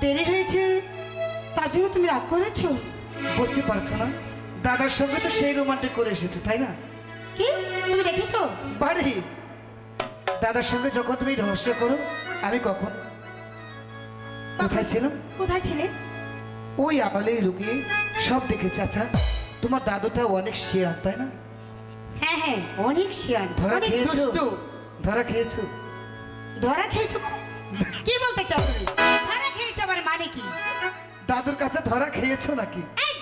দেরি হয়েছে। তার জন্য তুমি রাগ করেছ? বুঝতে পারছ না। দাদার সঙ্গে তো সেই রোমান্টিক করে এসেছ তাই না? কি? তুমি দেখেছ? বাড়ি। দাদার সঙ্গে যখন তুমি রহস্য করো আমি কখন? কোথায় ছিলাম? কোথায় ছিলে? ওই আড়ালে লুকিয়ে সব দেখেছি আচ্ছা। তোমার দাদুটা অনেক শেয়ার তাই না? হ্যাঁ হ্যাঁ অনেক শিয়ান ধরা খেয়েছো? ধরা খেয়েছো? ধরা খেয়েছো মানে? কি বলতে চাও তুমি? খেয়েছো আবার মানে কি? দাদুর কাছে ধরা খেয়েছো নাকি? এই,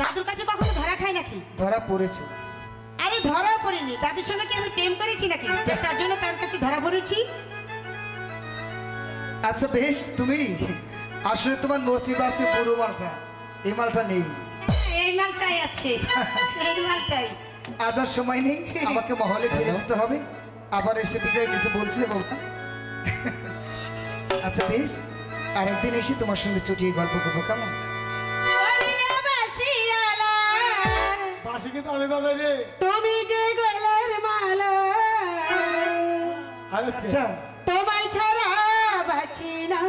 দাদুর কাছে কখনো ধরা খায় নাকি? ধরা পড়েছো। আরে ধরাও পড়িনি। দাদুর সঙ্গে কি আমি প্রেম করেছি নাকি? তার জন্য তার কাছে ধরা পড়েছি? আচ্ছা বেশ তুমি আসলে তোমার নচিব আছে বুড়ো মালটা। এই মালটা নেই। এই মালটাই আছে। এই মালটাই। আজ আর সময় নেই। আমাকে মহলে ফিরে যেতে হবে। আবার এসে বিজয় কিছু বলছে বাবা। আচ্ছা বেশ। আরেকদিন এসে তোমার সঙ্গে চটিয়ে গল্প করব কেমন? বাসি কিন্তু আমি বাজাই রে। তুমি যে গলার মালা আজকে আচ্ছা। তোমায় ছাড়া বাঁচি না।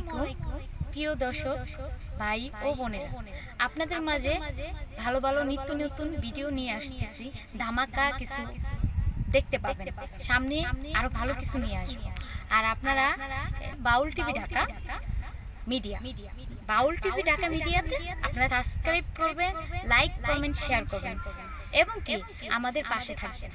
আলাইকুম। প্রিয় দর্শক, ভাই ও বোনেরা, আপনাদের মাঝে ভালো ভালো নিত্য নতুন ভিডিও নিয়ে আসতেছি। ধামাকা কিছু দেখতে পাবেন। সামনে আরও ভালো কিছু নিয়ে আসব। আর আপনারা, Baul TV Dhaka media, Baul TV Dhaka মিডিয়াতে আপনারা সাবস্ক্রাইব করবেন লাইক কমেন্ট শেয়ার করবেন। এবং কি? আমাদের পাশে থাকবেন।